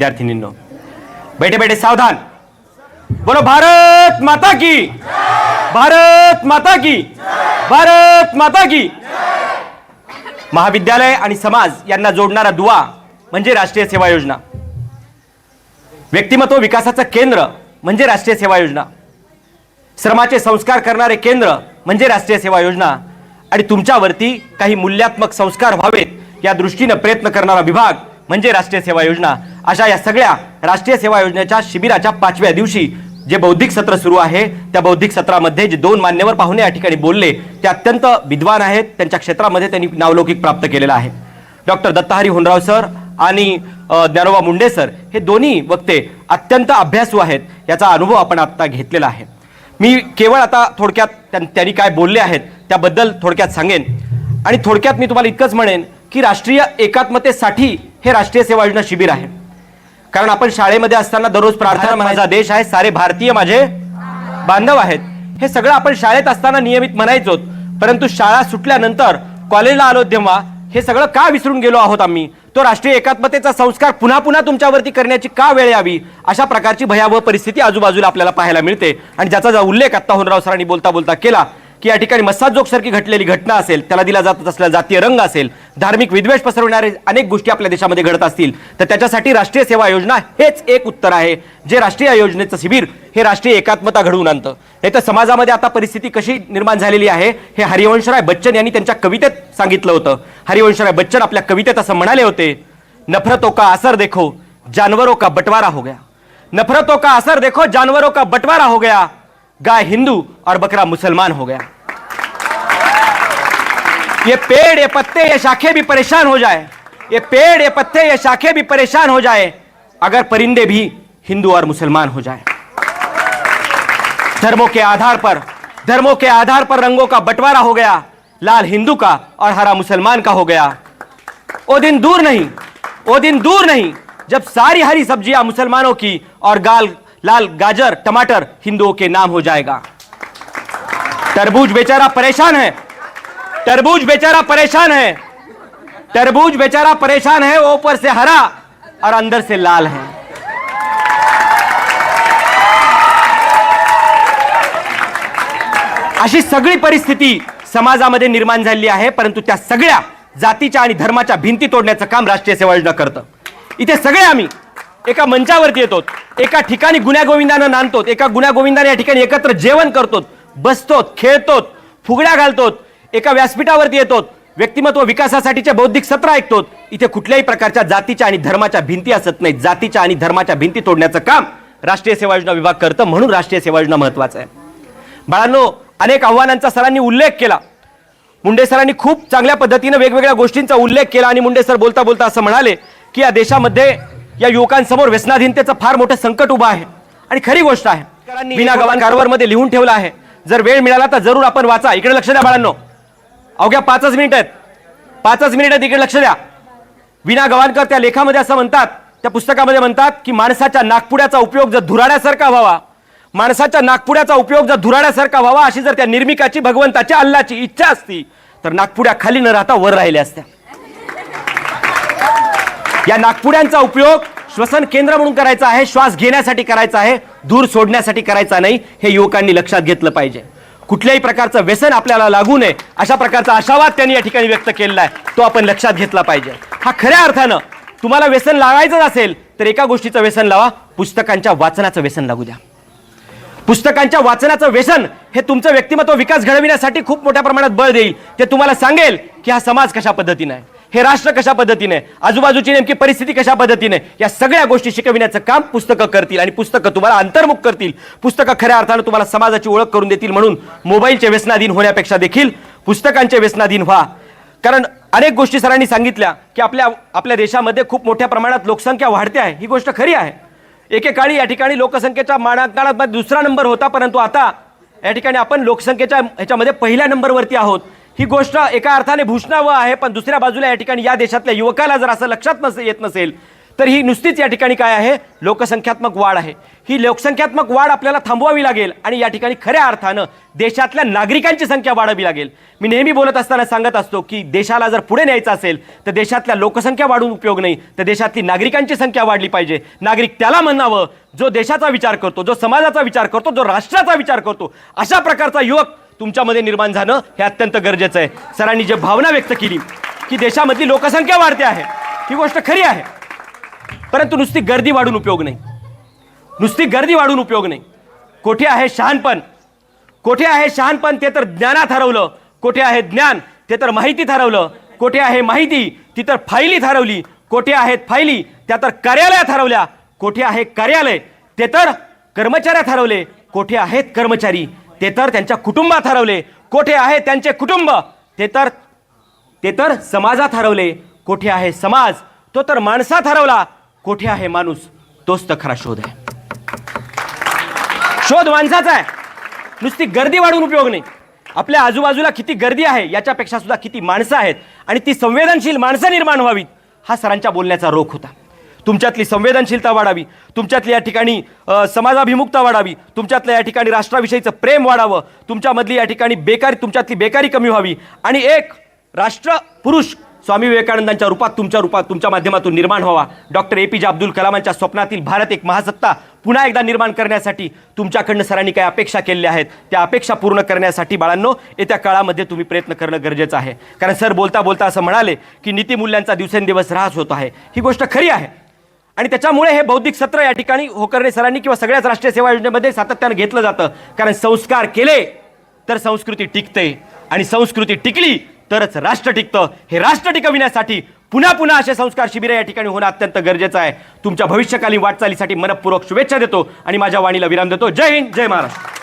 विद्यार्थिनींनो. बैठे बैठे सावधान. बोलो भारत माता की. भारत माता की. भारत माता की. महाविद्यालय आणि समाज यांना जोडणारा दुवा म्हणजे राष्ट्रीय सेवा योजना. व्यक्तिमत्व विकासाचं केंद्र म्हणजे राष्ट्रीय सेवा योजना. श्रमाचे संस्कार करणारे केंद्र म्हणजे राष्ट्रीय सेवा योजना. आणि तुमच्यावरती काही मूल्यात्मक संस्कार व्हावेत या दृष्टीनं प्रयत्न करणारा विभाग म्हणजे राष्ट्रीय सेवा योजना. अशा या सगळ्या राष्ट्रीय सेवा योजनेच्या शिबिराच्या पाचव्या दिवशी जे बौद्धिक सत्र सुरू आहे त्या बौद्धिक सत्रामध्ये जे दोन मान्यवर पाहुणे या ठिकाणी बोलले ते अत्यंत विद्वान आहेत. त्यांच्या क्षेत्रामध्ये त्यांनी नावलौकिक प्राप्त केलेला आहे. डॉक्टर दत्ताहरी होनराव सर आणि ज्ञानोबा मुंडे सर हे दोन्ही वक्ते अत्यंत अभ्यासू आहेत याचा अनुभव आपण आत्ता घेतलेला आहे. मी केवळ आता थोडक्यात त्यां- त्यांनी काय बोलले आहेत त्याबद्दल थोडक्यात सांगेन. आणि थोडक्यात मी तुम्हाला इतकंच म्हणेन की राष्ट्रीय एकात्मतेसाठी हे राष्ट्रीय सेवा योजना शिबिर आहे. कारण आपण शाळेमध्ये असताना दररोज प्रार्थना माझा देश आहे सारे भारतीय माझे बांधव आहेत. हे सगळं आपण शाळेत असताना नियमित म्हणायचो परंतु शाळा सुटल्यानंतर कॉलेजला आलो तेव्हा हे सगळं का विसरून गेलो आहोत आम्ही? तो राष्ट्रीय एकात्मतेचा संस्कार पुन्हा पुन्हा तुमच्यावरती करण्याची का वेळ यावी? अशा प्रकारची भयावह परिस्थिती आजूबाजूला आपल्याला पाहायला मिळते. आणि ज्याचा जो उल्लेख आता होनराव सरांनी बोलता बोलता केला की या ठिकाणी मस्साजोगसारखी घटलेली घटना असेल त्याला दिला जात असलेला जातीय रंग असेल धार्मिक विद्वेष पसरवणारे अनेक गोष्टी आपल्या देशामध्ये घडत असतील तर त्याच्यासाठी राष्ट्रीय सेवा योजना हेच एक उत्तर आहे. जे राष्ट्रीय योजनेचं शिबिर हे राष्ट्रीय एकात्मता घडवून आणतं. नाही तर समाजामध्ये आता परिस्थिती कशी निर्माण झालेली आहे हे हरिवंशराय बच्चन यांनी त्यांच्या कवितेत सांगितलं होतं. हरिवंशराय बच्चन आपल्या कवितेत असं म्हणाले होते नफरतों का असर देखो जानवरों का बंटवारा हो गया. नफरतों का असर देखो जानवरों का बंटवारा हो गया. गाय हिंदू और बकरा मुसलमान हो गया। ये पेड़, ये पत्ते, ये शाखे भी परेशान हो जाए। ये पेड़, ये पत्ते, ये शाखे भी परेशान हो जाए, अगर परिंदे भी हिंदू और मुसलमान हो जाए। धर्मों के आधार पर, धर्मों के आधार पर रंगों का बंटवारा हो गया, लाल हिंदू का और हरा मुसलमान का हो गया। वो दिन दूर नहीं, वो दिन दूर नहीं, जब सारी हरी सब्ज़ियाँ मुसलमानों की और गाल लाल गाजर टमाटर हिंदुओं के नाम हो जाएगा। तरबूज बेचारा परेशान है। तरबूज बेचारा परेशान है। तरबूज बेचारा परेशान है वो ऊपर से हरा और अंदर से लाल है। अशी सगळी परिस्थिती समाजामध्ये निर्माण झालेली आहे परंतु त्या सगळ्या जातीच्या आणि धर्माच्या भिंती तोडण्याचं काम राष्ट्रीय सेवा योजना करतं. इथे सगळे आम्ही एका मंचावरती येतो. एका ठिकाणी गुण्यागोविंदानं नांदतो एका गुण्यागोविंदाने या ठिकाणी एकत्र जेवण करतो बसतो खेळतो फुगड्या घालतो एका व्यासपीठावरती येतो व्यक्तिमत्व विकासासाठीचे बौद्धिक सत्र ऐकतो इथे कुठल्याही प्रकारच्या जातीच्या आणि धर्माच्या भिंती असत नाहीत. जातीच्या आणि धर्माच्या भिंती तोडण्याचं काम राष्ट्रीय सेवा योजना विभाग करतं म्हणून राष्ट्रीय सेवा योजना महत्वाचं आहे. बाळांनो अनेक आव्हानांचा सरांनी उल्लेख केला. मुंडे सरांनी खूप चांगल्या पद्धतीनं वेगवेगळ्या गोष्टींचा उल्लेख केला आणि मुंडे सर बोलता बोलता असं म्हणाले की या देशामध्ये या युवकांसमोर व्यसनाधीनतेचं फार मोठं संकट उभं आहे. आणि खरी गोष्ट आहे बिना गवान कारभारमध्ये लिहून ठेवलं आहे. जर वेळ मिळाला तर जरूर आपण वाचा. इकडे लक्ष द्या बाळांनो. अवघ्या पाचच मिनिट आहेत. पाचच मिनिट आहेत इकडे लक्ष द्या. विना गवाणकर त्या लेखामध्ये असं म्हणतात त्या पुस्तकामध्ये म्हणतात की माणसाच्या नागपुड्याचा उपयोग जर धुराड्यासारखा व्हावा माणसाच्या नागपुड्याचा उपयोग जर धुराड्यासारखा व्हावा अशी जर त्या निर्मिकाची भगवंताच्या अल्लाची इच्छा असती तर नागपुड्या खाली न राहता वर राहिल्या असत्या. या नागपुड्यांचा उपयोग श्वसन केंद्र म्हणून करायचा आहे श्वास घेण्यासाठी करायचा आहे दूर सोडण्यासाठी करायचा नाही हे युवकांनी लक्षात घेतलं पाहिजे. कुठल्याही प्रकारचं व्यसन आपल्याला लागू नये अशा प्रकारचा आशावाद त्यांनी या ठिकाणी व्यक्त केलेला आहे तो आपण लक्षात घेतला पाहिजे. हा खऱ्या अर्थानं तुम्हाला व्यसन लागायचं असेल तर एका गोष्टीचं व्यसन लावा पुस्तकांच्या वाचनाचं व्यसन लागू द्या. पुस्तकांच्या वाचनाचं व्यसन हे तुमचं व्यक्तिमत्व विकास घडविण्यासाठी खूप मोठ्या प्रमाणात बळ देईल. ते तुम्हाला सांगेल की हा समाज कशा पद्धतीनं आहे. हे राष्ट्र कशा पद्धतीने आजूबाजूची नेमकी परिस्थिती कशा पद्धतीने या सगळ्या गोष्टी शिकविण्याचं काम पुस्तकं करतील आणि पुस्तकं तुम्हाला अंतर्मुख करतील. पुस्तकं खऱ्या अर्थानं तुम्हाला समाजाची ओळख करून देतील म्हणून मोबाईलचे व्यसनाधीन होण्यापेक्षा देखील पुस्तकांचे व्यसनाधीन व्हा. कारण अनेक गोष्टी सरांनी सांगितल्या की आपल्या आपल्या देशामध्ये खूप मोठ्या प्रमाणात लोकसंख्या वाढते आहे. ही गोष्ट खरी आहे. एकेकाळी या ठिकाणी लोकसंख्येच्या मानांकनात दुसरा नंबर होता परंतु आता या ठिकाणी आपण लोकसंख्येच्या ह्याच्यामध्ये पहिल्या नंबरवरती आहोत. ही गोष्ट एका अर्थाने भूषणावं आहे पण दुसऱ्या बाजूला या ठिकाणी या देशातल्या युवकाला जर असं लक्षात नसे येत नसेल तर ही नुसतीच या ठिकाणी काय आहे? लोकसंख्यात्मक वाढ आहे. ही लोकसंख्यात्मक वाढ आपल्याला थांबवावी लागेल आणि या ठिकाणी खऱ्या अर्थानं देशातल्या नागरिकांची संख्या वाढावी लागेल. मी नेहमी बोलत असताना सांगत असतो की देशाला जर पुढे न्यायचं असेल तर देशातल्या लोकसंख्या वाढून उपयोग नाही तर देशातली नागरिकांची संख्या वाढली पाहिजे. नागरिक त्याला म्हणावं जो देशाचा विचार करतो जो समाजाचा विचार करतो जो राष्ट्राचा विचार करतो अशा प्रकारचा युवक तुमच्यामध्ये निर्माण झाणं हे अत्यंत गरजेचं आहे. सरांनी जे भावना व्यक्त केली की देशामधली लोकसंख्या वाढते आहे ही गोष्ट खरी आहे. परंतु नुसती गर्दी वाढून उपयोग नाही. नुसती गर्दी वाढून उपयोग नाही. कोठे आहे शहाणपण? कोठे आहे शहाणपण ते तर ज्ञानात हरवलं. कोठे आहे ज्ञान ते तर माहितीत हरवलं कोठे आहे माहिती ती तर फाईलीत हरवली कोठे आहेत फाईली त्या तर कार्यालयात हरवल्या. कोठे आहे कार्यालय ते तर कर्मचाऱ्यात हरवले कोठे आहेत कर्मचारी ते तर त्यांच्या कुटुंबात हरवले. कोठे आहे त्यांचे कुटुंब? ते तर ते तर समाजात हरवले. कोठे आहे समाज? तो तर माणसात हरवला. कोठे आहे माणूस? तोच तर खरा शोध आहे. शोध माणसाचा आहे. नुसती गर्दी वाढून उपयोग नाही. आपल्या आजूबाजूला किती गर्दी आहे याच्यापेक्षा सुद्धा किती माणसं आहेत आणि ती संवेदनशील माणसं निर्माण व्हावीत हा सरांच्या बोलण्याचा रोख होता. तुमच्यातली संवेदनशीलता वाढावी तुमच्यातली या ठिकाणी समाजाभिमुखता वाढावी तुमच्यातल्या या ठिकाणी राष्ट्राविषयीचं प्रेम वाढावं तुमच्यामधली या ठिकाणी बेकारी तुमच्यातली बेकारी कमी व्हावी. आणि एक राष्ट्र पुरुष स्वामी विवेकानंदांच्या रूपात तुमच्या रूपात तुमच्या माध्यमातून निर्माण व्हावा. डॉक्टर ए पी जे अब्दुल कलामांच्या स्वप्नातील भारत एक महासत्ता पुन्हा एकदा निर्माण करण्यासाठी तुमच्याकडनं सरांनी काही अपेक्षा केलेल्या आहेत. त्या अपेक्षा पूर्ण करण्यासाठी बाळांनो येत्या काळामध्ये तुम्ही प्रयत्न करणं गरजेचं आहे. कारण सर बोलता बोलता असं म्हणाले की नीतिमूल्यांचा दिवसेंदिवस ऱ्हास होत आहे. ही गोष्ट खरी आहे. आणि त्याच्यामुळे हे बौद्धिक सत्र या ठिकाणी होकर्णे सरांनी किंवा सगळ्याच राष्ट्रीय सेवा योजनेमध्ये सातत्यानं घेतलं जातं. कारण संस्कार केले तर संस्कृती टिकते. आणि संस्कृती टिकली तरच राष्ट्र टिकतं. हे राष्ट्र टिकविण्यासाठी पुन्हा पुन्हा असे संस्कार शिबिरं या ठिकाणी होणं अत्यंत गरजेचं आहे. तुमच्या भविष्यकालीन वाटचालीसाठी मनपूर्वक शुभेच्छा देतो आणि माझ्या वाणीला विराम देतो. जय हिंद जय महाराष्ट्र.